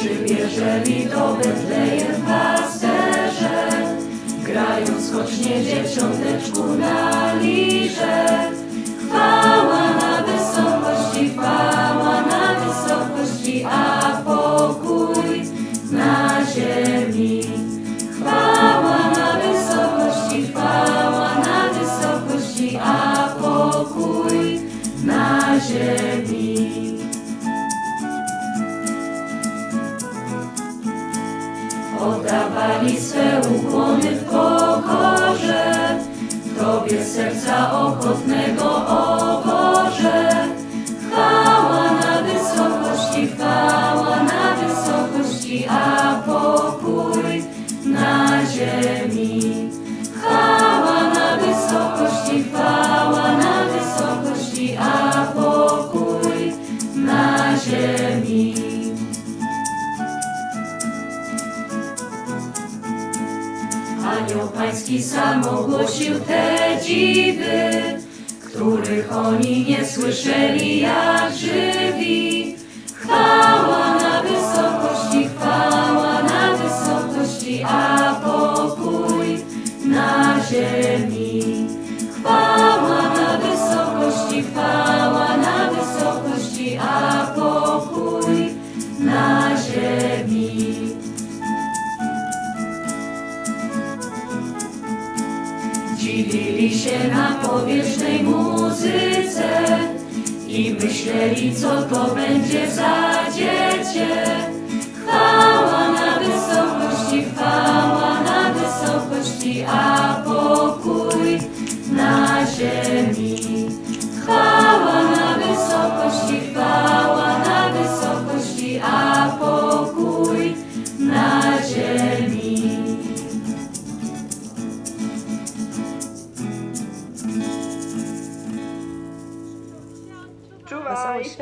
Przybierzeli do Betlejem pasterze, grając skocznie dzieciąteczku na lirze. Chwała na wysokości, chwała na wysokości, a pokój na ziemi. Ziemi. Oddawali swe ukłony w pokorze, Tobie serca ochotnego, Anioł pański sam ogłosił te dziwy, których oni nie słyszeli jak żywi. Chwała na wysokości, chwała na wysokości, a pokój na ziemi. Dziwili się na powierzchnej muzyce i myśleli, co to będzie za dziecię. Tschüss.